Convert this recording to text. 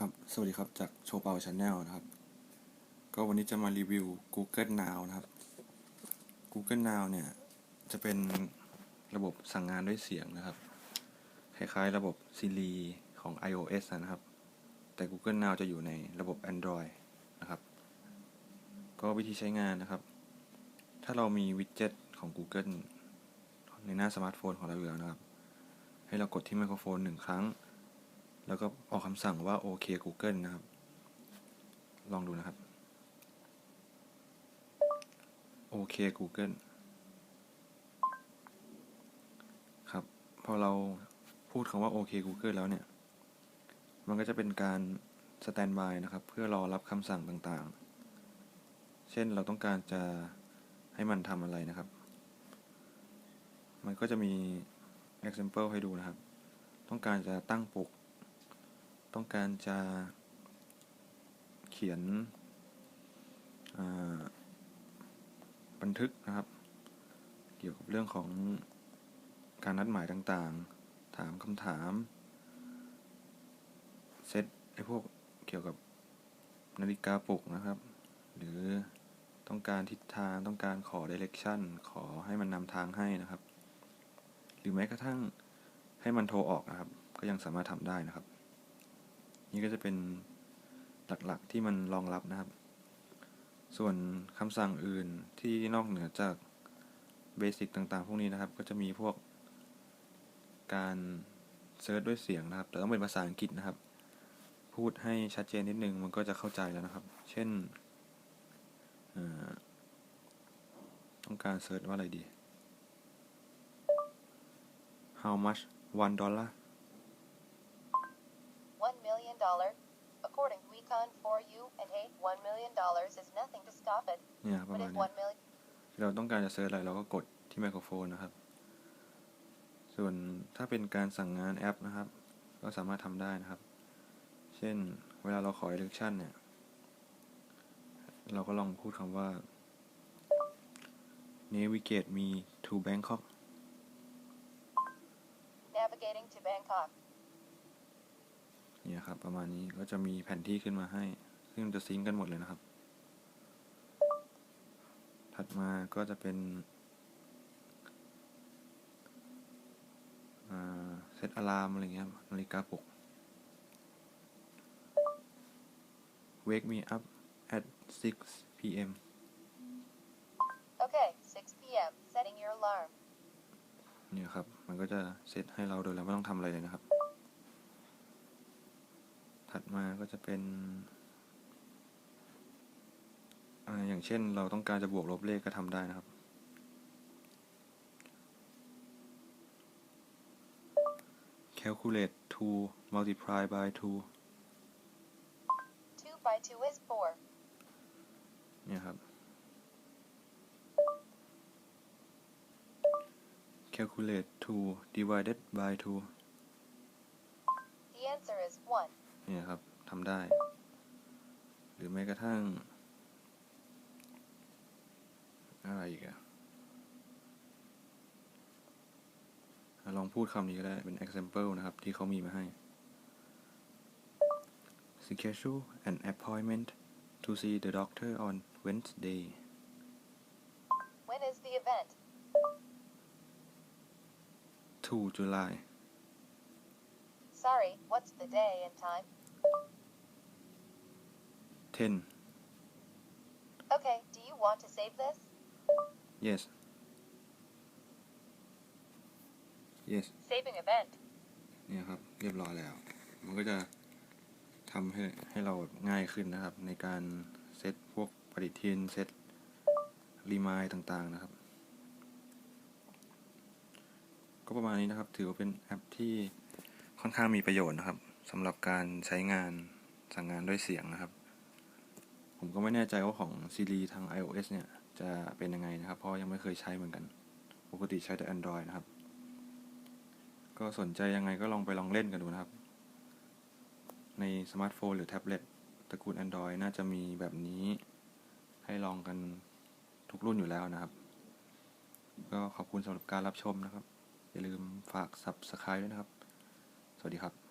ครับ สวัสดีครับ จากโชว์เปาชาแนลนะครับ ก็วันนี้จะมารีวิว Google Now นะครับ Google Now เนี่ย จะเป็นระบบสั่งงานด้วยเสียงนะครับ คล้ายๆ ระบบ Siri ของ iOS นะครับ แต่ Google Now จะอยู่ในระบบ Android นะครับ ก็วิธีใช้งานนะครับ ถ้าเรามีวิดเจ็ตของ Google ในหน้าสมาร์ทโฟนของเราอยู่แล้วนะครับ ให้เรากดที่ไมโครโฟนหนึ่งครั้ง แล้วก็ออกคำสั่งว่าโอเค Google นะครับ ลองดูนะครับโอเค Google ครับ พอเราพูดคำว่าโอเค Google แล้วเนี่ย มันก็จะเป็นการสแตนบายนะครับ เพื่อรอรับคำสั่งต่างๆ เช่นเราต้องการจะให้มันทำอะไรนะครับ มันก็จะมี example ให้ดูนะครับ ต้องการจะตั้งปลุก ต้องการจะเขียนบันทึกนะครับ เกี่ยวกับเรื่องของการนัดหมายต่างๆ ถามคำถาม เซตไอ้พวกเกี่ยวกับนาฬิกาปลุกนะครับ หรือต้องการทิศทางต้องการขอ direction ขอให้มันนำทางให้นะครับ หรือแม้กระทั่งให้มันโทรออกนะครับ ก็ยังสามารถทำได้นะครับ นี่ก็จะเป็นหลักๆที่มันรองรับนะครับ ส่วนคำสั่งอื่นที่นอกเหนือจากเบสิกต่างๆ พวกนี้นะครับ ก็จะมีพวกการเซิร์ชด้วยเสียงนะครับ แต่ต้องเป็นภาษาอังกฤษนะครับ พูดให้ชัดเจนนิดนึงมันก็จะเข้าใจแล้วนะครับ เช่น ต้องการเซิร์ชว่าอะไรดี how much one dollar One million dollar. According to Econ for you and hey, one million dollars is nothing to scoff at. เนี่ยประ But มาณ if นี้ one million เราต้องการจะเซิร์ชอะไรเราก็กดที่ไมโครโฟนนะครับ ส่วนถ้าเป็นการสั่งงานแอปนะครับ ก็สามารถทำได้นะครับ เช่นเวลาเราขอ election เนี่ย เราก็ลองพูดคำว่า navigate me to Bangkok navigating to Bangkok. เนี่ยครับ ประมาณนี้ก็จะมีแผนที่ขึ้นมาให้ ซึ่งจะซิงก์กันหมดเลยนะครับ ถัดมาก็จะเป็นเซตอะลามอะไรเงี้ยนาฬิกาปลุก wake me up at 6 p.m. Okay, 6 p.m. Setting your alarm. เนี่ยครับ มันก็จะเซตให้เราโดยเราไม่ต้องทำอะไรเลยนะครับ ถัดมาก็จะเป็นอ่าอย่างเช่นเราต้องการจะบวกลบเลขก็ทำได้นะครับ calculate 2 multiply by 2 2 by 2 is 4. เนี่ยครับ calculate 2 divided by 2 The answer is 1. เนี่ยครับทำได้ หรือแม้กระทั่ง อะไรอีกอะอะลองพูดคำนี้ก็ได้ เป็น example นะครับ ที่เขามีมาให้ schedule an appointment to see the doctor on Wednesday When is the event? 2 July Sorry, what's the day and time? 10 Okay, do you want to save this? yes yes Saving event. เนี่ยครับ เรียบร้อยแล้ว มันก็จะทำให้ให้เราแบบง่ายขึ้นนะครับ ในการเซตพวกปฏิทิน เซตรีมายต่างๆนะครับ ก็ประมาณนี้นะครับ ถือว่าเป็นแอปที่ ค่อนข้างมีประโยชน์นะครับสำหรับการใช้งานสั่งงานด้วยเสียงนะครับ ผมก็ไม่แน่ใจว่าของ Siri ทาง iOS เนี่ย จะเป็นยังไงนะครับ เพราะยังไม่เคยใช้เหมือนกัน ปกติใช้แต่ Android นะครับ ก็สนใจยังไงก็ลองไปลองเล่นกันดูนะครับ ในสมาร์ทโฟนหรือแท็บเล็ตตระกูล Android น่าจะมีแบบนี้ ให้ลองกันทุกรุ่นอยู่แล้วนะครับ ก็ขอบคุณสำหรับการรับชมนะครับ อย่าลืมฝาก Subscribe ด้วยนะครับ สวัสดีครับ